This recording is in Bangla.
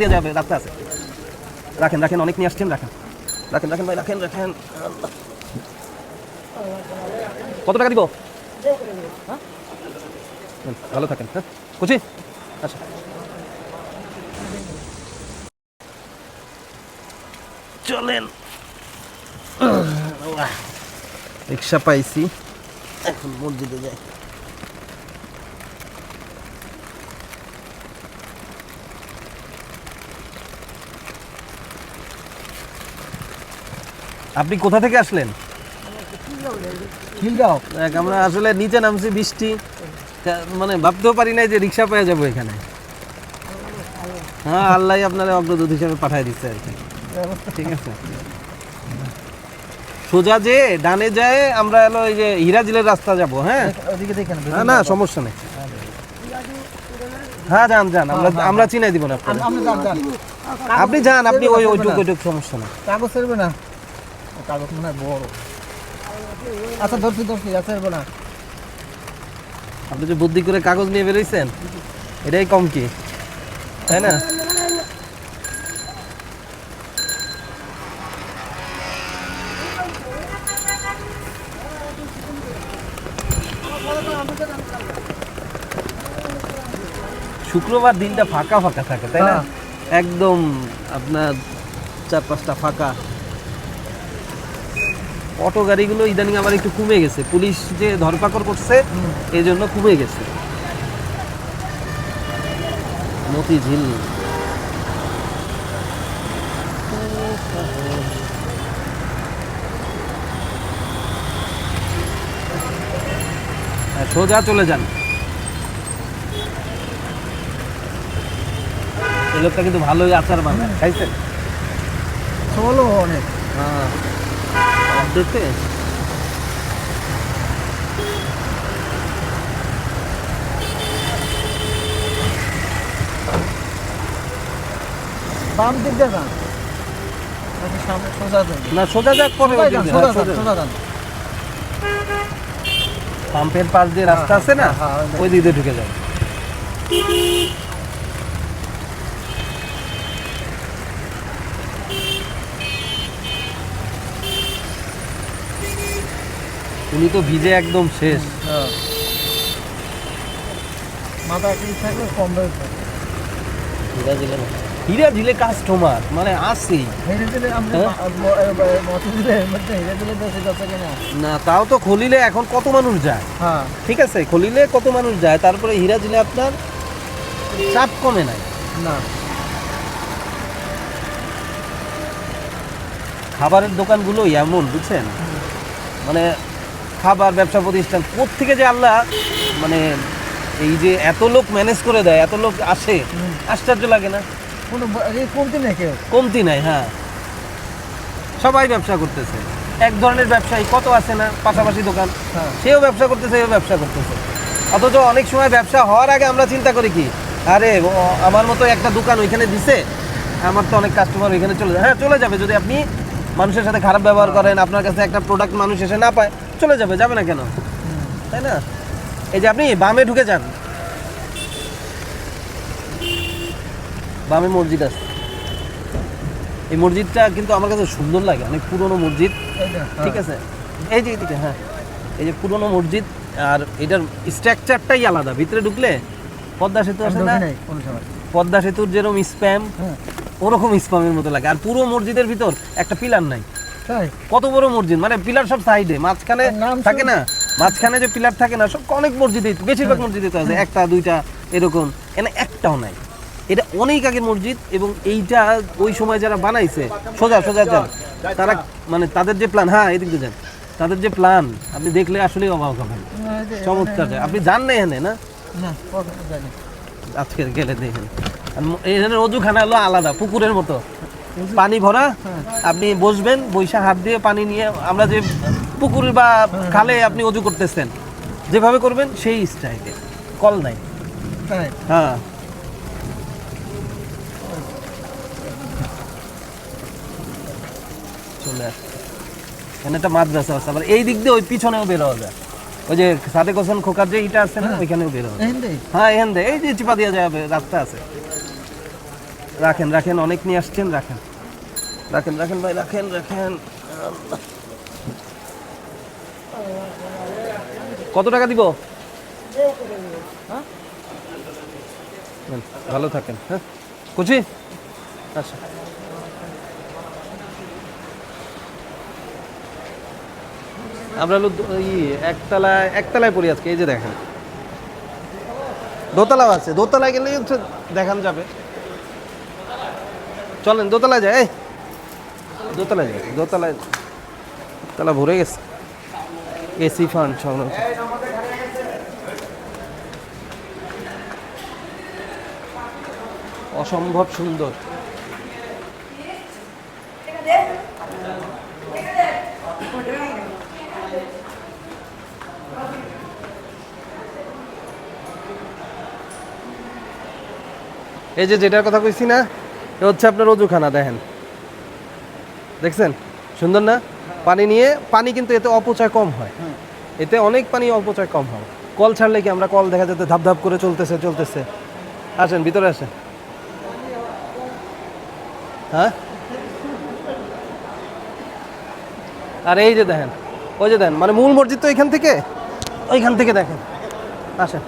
দিয়ে যাবে, রাস্তা আছে। রাখেন রাখেন, অনেক নিয়ে আসছেন, রাখেন। রাখেন রাখেন, ভাই, রাখেন রাখেন। কত টাকা দিব? ভালো থাকেন হ্যাঁ? কুচি? আচ্ছা। চলেন। রিক্সা পাইছি। এখন মসজিদে যাই। আপনি কোথা থেকে আসলেন? খিলগাঁও। দেখ আমরা আসলে নিচে নামছি বৃষ্টি। মানে ভাবতেও পারি নাই যে রিক্সা পেয়ে যাব এখানে। হ্যাঁ আল্লাহ আপনার অগ্রদূত হিসাবে পাঠিয়ে দিচ্ছে আর কি। ঠিক আছে? সোজা যে ডানে যায় আমরা এলো এই যে হিরাজিলের রাস্তা যাব হ্যাঁ? না না সমস্যা নেই। হ্যাঁ যান যান আমরা আমরা চিনাই দিব না। আপনি যান আপনি ওই ওইটুকু ওইটুকু সমস্যা না কাগজ না। কাগজ মনে হয় বড়। আচ্ছা ধরছি ধরছি ছাড়বে না। আপনি যে বুদ্ধি করে কাগজ নিয়ে বেরোইছেন এটাই কম কি? তাই না? শুক্রবার দিনটা ফাঁকা ফাঁকা থাকে তাই না? হ্যাঁ। একদম আপনার চার পাঁচটা ফাঁকা। অটো গাড়িগুলো ইদানিং আবার একটু কমে গেছে। পুলিশ যে ধরপাকড় করছে এই জন্য কমে গেছে। মতিঝিল। হ্যাঁ, সোজা চলে যান। এই লোকটা কিন্তু ভালোই আচার বানায় খাইছেন? চলো অনেক। হ্যাঁ। দেখতে বাম দিক দিয়ে যান। সোজা যান। না সোজা যাক পরে সোজা যান সোজা হ্যাঁ, যান সোজা। সোজা যান। পাম্পের পাশ দিয়ে রাস্তা আছে না? হ্যাঁ, হ্যাঁ, ওই ওই দিকে ঢুকে যাবে উনি তো ভিজে একদম শেষ। হ্যাঁ। মাথা ঠিক থাকলে কম হীরা দিলে না? হীরা দিলে কাস্টমার মানে আসেই। না তাও তো খলিলে এখন কত মানুষ যায়? হ্যাঁ। ঠিক আছে খলিলে কত মানুষ যায়? তারপরে হীরা দিলে আপনার চাপ কমে নাই। না। খাবারের দোকানগুলো এমন বুঝছেন? মানে খাবার ব্যবসা প্রতিষ্ঠান থেকে যে আল্লাহ মানে এই যে এত লোক ম্যানেজ করে দেয় এত লোক আসে আশ্চর্য লাগে না? কোনো এই কমতি নেই কেউ। কমতি নাই হ্যাঁ। সবাই ব্যবসা করতেছে। এক ধরনের ব্যবসায়ী কত আছে না? পাশাপাশি দোকান। হ্যাঁ। সেও ব্যবসা করতেছে এও ব্যবসা করতেছে। অথচ অনেক সময় ব্যবসা হওয়ার আগে আমরা চিন্তা করি কি আরে আমার মতো একটা দোকান ওইখানে দিছে আমার তো অনেক কাস্টমার ওইখানে চলে যায়। হ্যাঁ চলে যাবে। যদি আপনি মানুষের সাথে খারাপ ব্যবহার করেন আপনার কাছে একটা প্রোডাক্ট মানুষ এসে না পায় চলে যাবে যাবে না কেন? তাই না? এই যে আপনি বামে ঢুকে যান। বামে মসজিদ আছে। এই মসজিদটা কিন্তু আমার কাছে সুন্দর লাগে অনেক পুরনো মসজিদ। ঠিক হ্যাঁ। আছে? এই যে এদিকে হ্যাঁ। এই যে পুরনো মসজিদ আর এটার স্ট্রাকচারটাই আলাদা। ভিতরে ঢুকলে পদ্মা সেতু আছে না। পদ্মা সেতুর যেরকম স্প্যাম ওরকম স্প্যামের মতো লাগে। আর পুরো মসজিদের ভিতর একটা পিলার নাই। কত বড় মসজিদ? মানে পিলার সব সাইডে মাঝখানে থাকে না? মাঝখানে যে পিলার থাকে না সব অনেক মসজিদে বেশিরভাগ মসজিদে তো আছে একটা দুইটা এরকম। এনে একটাও নাই। এটা অনেক আগের মসজিদ এবং এইটা ওই সময় যারা বানাইছে সোজা সোজা যান তারা মানে তাদের যে প্ল্যান হ্যাঁ এদিক দিয়ে যান। তাদের যে প্ল্যান আপনি দেখলে আসলেই অবাক হবেন। চমৎকার আপনি যান না এখানে না। আজকে গেলে দেখেন। এখানে অজুখানা হলো আলাদা পুকুরের মতো। পানি ভরা। আপনি বসবেন বৈশা হাত দিয়ে পানি নিয়ে আমরা যে পুকুর বা খালে আপনি অজু করতেছেন যেভাবে করবেন সেই স্টাইলে কল নাই। হ্যাঁ। চলে আসছে এখানে একটা মাদ্রাসা আছে আবার এই দিক দিয়ে ওই পিছনেও বের হওয়া যায়। ওই যে সাদেক হোসেন খোকার যে ইটা আছে না হ্যাঁ। ওইখানেও বের হওয়া যায়। হিন্দি হ্যাঁ এখান থেকে এই যে চিপা দিয়ে যাবে রাস্তা আছে। রাখেন রাখেন, অনেক নিয়ে আসছেন, রাখেন। রাখেন রাখেন ভাই, রাখেন রাখেন। কত টাকা দিব? ভালো থাকেন হ্যাঁ? কুচি? আচ্ছা। আমরা হলো একতলায় একতলায় পড়ি আজকে, এই যে দেখেন। দোতলাও আছে, দোতলায় গেলে দেখান যাবে। চলেন, দোতলায় যায় দোতলায় যাই, দোতলায়। তলা ভরে গেছে। এসি ফান্ড সংগ্রহ অসম্ভব সুন্দর। এই যে যেটার কথা কইছি না এ হচ্ছে আপনার অজুখানা দেখেন। দেখছেন? সুন্দর না? পানি নিয়ে পানি কিন্তু এতে অপচয় কম হয়। এতে অনেক পানি অপচয় কম হয়। কল ছাড়লে কি আমরা কল দেখা যেতে ধাপ ধাপ করে চলতেছে চলতেছে? আসেন ভিতরে আসেন। হ্যাঁ? আর এই যে দেখেন ওই যে দেখেন মানে মূল মসজিদ তো এখান থেকে? ওইখান থেকে দেখেন। আসেন।